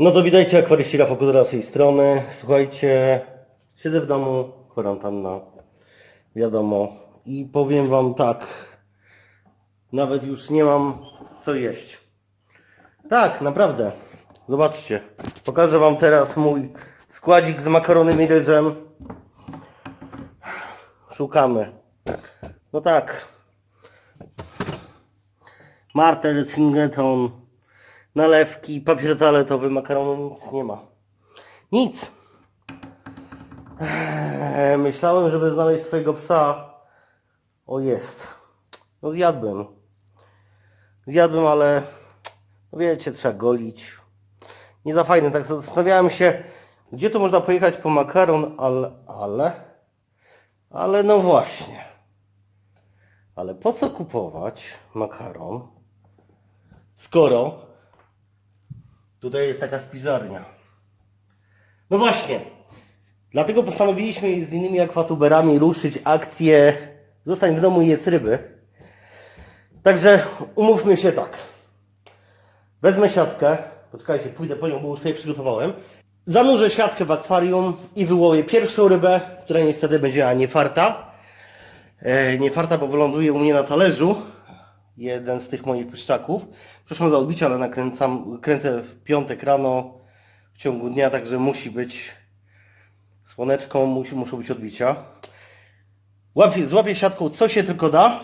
No to witajcie, akwaryści Rafał Kudera z tej strony. Słuchajcie, siedzę w domu, kwarantanna, wiadomo. I powiem wam tak, nawet już nie mam co jeść. Tak, naprawdę. Zobaczcie, pokażę wam teraz mój składzik z makaronem i ryżem. Szukamy. No tak. Martel, Singeton, nalewki, papier toaletowy, makaronu, nic nie ma. Nic. Eee, Myślałem, żeby znaleźć swojego psa. O jest. No zjadłbym. Zjadłbym, ale no wiecie, trzeba golić. Nie za fajne. Tak zastanawiałem się, gdzie tu można pojechać po makaron, ale, ale, ale no właśnie. Ale po co kupować makaron, skoro tutaj jest taka spiżarnia? No właśnie. Dlatego postanowiliśmy z innymi akwatuberami ruszyć akcję Zostań w domu i jedz ryby. Także umówmy się tak. Wezmę siatkę. Poczekajcie, pójdę po nią, bo już sobie przygotowałem. Zanurzę siatkę w akwarium i wyłowię pierwszą rybę, która niestety będzie miała niefarta. E, niefarta, bo wyląduje u mnie na talerzu. Jeden z tych moich pyszczaków. Przepraszam za odbicie, ale nakręcam, kręcę w piątek rano w ciągu dnia, także musi być słoneczką, musi, muszą być odbicia. Łapię, złapię siatką co się tylko da.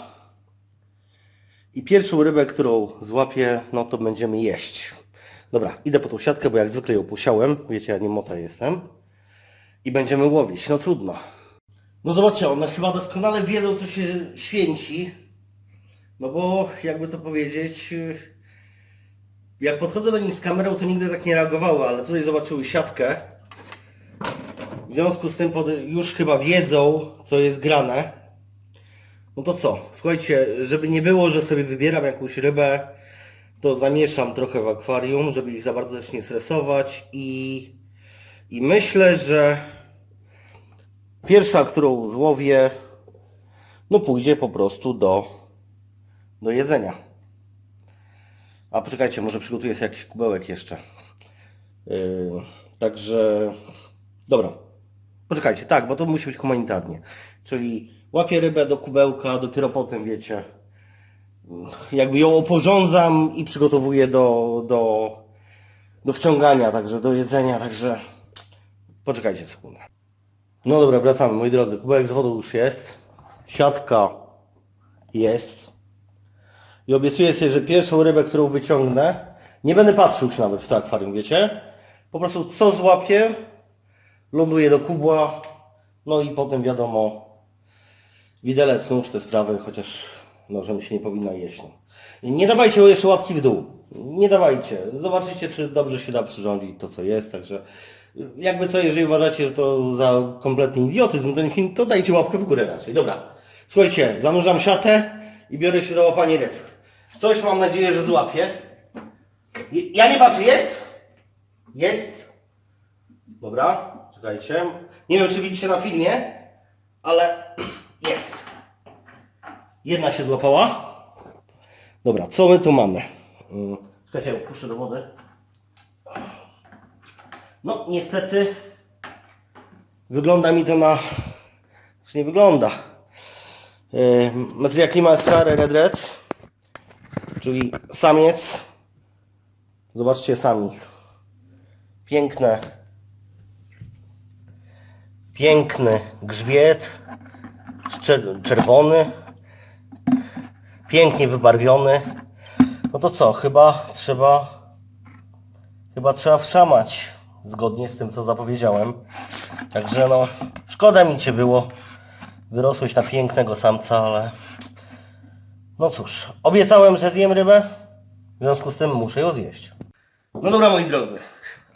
I pierwszą rybę, którą złapię, no to będziemy jeść. Dobra, idę po tą siatkę, bo jak zwykle ją posiałem. Wiecie, ja nie mota jestem. I będziemy łowić. No trudno. No zobaczcie, one chyba doskonale wiedzą, co się święci. No bo, jakby to powiedzieć, jak podchodzę do nich z kamerą, to nigdy tak nie reagowały, ale tutaj zobaczyły siatkę. W związku z tym już chyba wiedzą, co jest grane. No to co? Słuchajcie, żeby nie było, że sobie wybieram jakąś rybę, to zamieszam trochę w akwarium, żeby ich za bardzo też nie stresować i, i myślę, że pierwsza, którą złowię, no pójdzie po prostu do, do jedzenia. A poczekajcie, może przygotuję sobie jakiś kubełek jeszcze. Yy, także, dobra. Poczekajcie, tak, bo to musi być humanitarnie. Czyli łapię rybę do kubełka, dopiero potem, wiecie, jakby ją oporządzam i przygotowuję do, do, do wciągania, także do jedzenia, także poczekajcie sekundę. No dobra, wracamy, moi drodzy. Kubełek z wodą już jest. Siatka jest. I obiecuję sobie, że pierwszą rybę, którą wyciągnę, nie będę patrzył już nawet w to akwarium, wiecie? Po prostu co złapię, ląduje do kubła, no i potem wiadomo, widelec, nóż, te sprawy, chociaż nożem się nie powinno jeść. No. Nie dawajcie jeszcze łapki w dół. Nie dawajcie. Zobaczycie, czy dobrze się da przyrządzić to, co jest. Także jakby co, jeżeli uważacie, że to za kompletny idiotyzm ten film, to dajcie łapkę w górę raczej. Dobra. Słuchajcie, zanurzam siatę i biorę się za łapanie ryb. Coś mam nadzieję, że złapię. Je- Ja nie patrzę, jest? Jest. Dobra, czekajcie. Nie wiem, czy widzicie na filmie, ale jest. Jedna się złapała. Dobra, co my tu mamy? Mm, Czekajcie, ja wpuszczę do wody. No, niestety wygląda mi to na... Czy nie wygląda? Yy, Metria Klima SK Red Red, czyli samiec. Zobaczcie sami. Piękne piękny grzbiet, czer- czerwony, pięknie wybarwiony. No to co, chyba trzeba, chyba trzeba wszamać, zgodnie z tym, co zapowiedziałem. Także no, szkoda mi Cię było, wyrosłeś na pięknego samca, ale no cóż, obiecałem, że zjem rybę, w związku z tym muszę ją zjeść. No dobra, moi drodzy,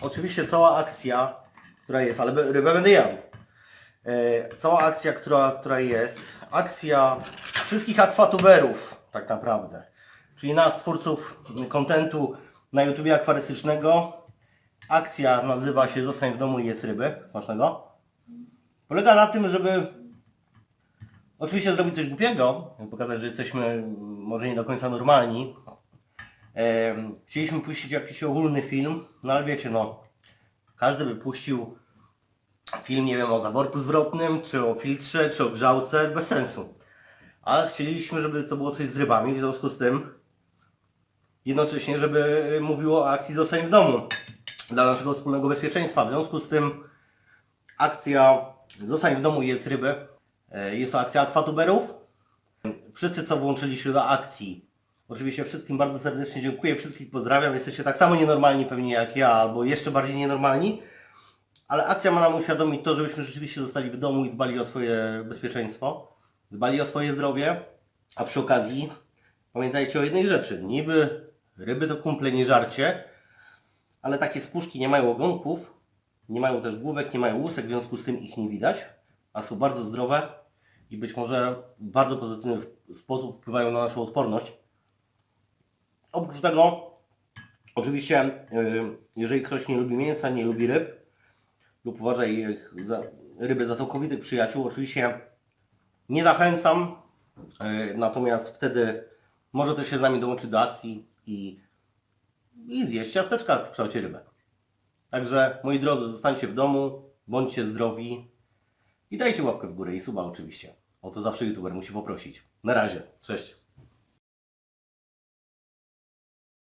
oczywiście cała akcja, która jest, ale rybę będę jadł. E, cała akcja, która, która jest, akcja wszystkich akwatuberów tak naprawdę, czyli nas, twórców kontentu na YouTubie akwarystycznego. Akcja nazywa się Zostań w domu i jedz ryby, smacznego. Polega na tym, żeby oczywiście zrobić coś głupiego, pokazać, że jesteśmy może nie do końca normalni, chcieliśmy puścić jakiś ogólny film, no ale wiecie, no, każdy by puścił film, nie wiem, o zaworku zwrotnym, czy o filtrze, czy o grzałce, bez sensu. Ale chcieliśmy, żeby to było coś z rybami, w związku z tym jednocześnie, żeby mówiło o akcji Zostań w domu dla naszego wspólnego bezpieczeństwa. W związku z tym akcja Zostań w domu jest ryby. E, Jest to akcja akwatuberów. Wszyscy, co włączyli się do akcji, oczywiście wszystkim bardzo serdecznie dziękuję, wszystkich pozdrawiam. Jesteście tak samo nienormalni pewnie jak ja, albo jeszcze bardziej nienormalni. Ale akcja ma nam uświadomić to, żebyśmy rzeczywiście zostali w domu i dbali o swoje bezpieczeństwo, dbali o swoje zdrowie, a przy okazji pamiętajcie o jednej rzeczy. Niby ryby to kumple nie żarcie, ale takie spuszki nie mają ogonków, nie mają też główek, nie mają łusek, w związku z tym ich nie widać, a są bardzo zdrowe i być może w bardzo pozytywny sposób wpływają na naszą odporność. Oprócz tego, oczywiście, yy, jeżeli ktoś nie lubi mięsa, nie lubi ryb, lub uważa ich za ryby za całkowitych przyjaciół, oczywiście nie zachęcam, yy, natomiast wtedy może też się z nami dołączyć do akcji i, i zjeść ciasteczka w kształcie rybek. Także moi drodzy, zostańcie w domu, bądźcie zdrowi i dajcie łapkę w górę i suba oczywiście. O to zawsze youtuber musi poprosić. Na razie, cześć.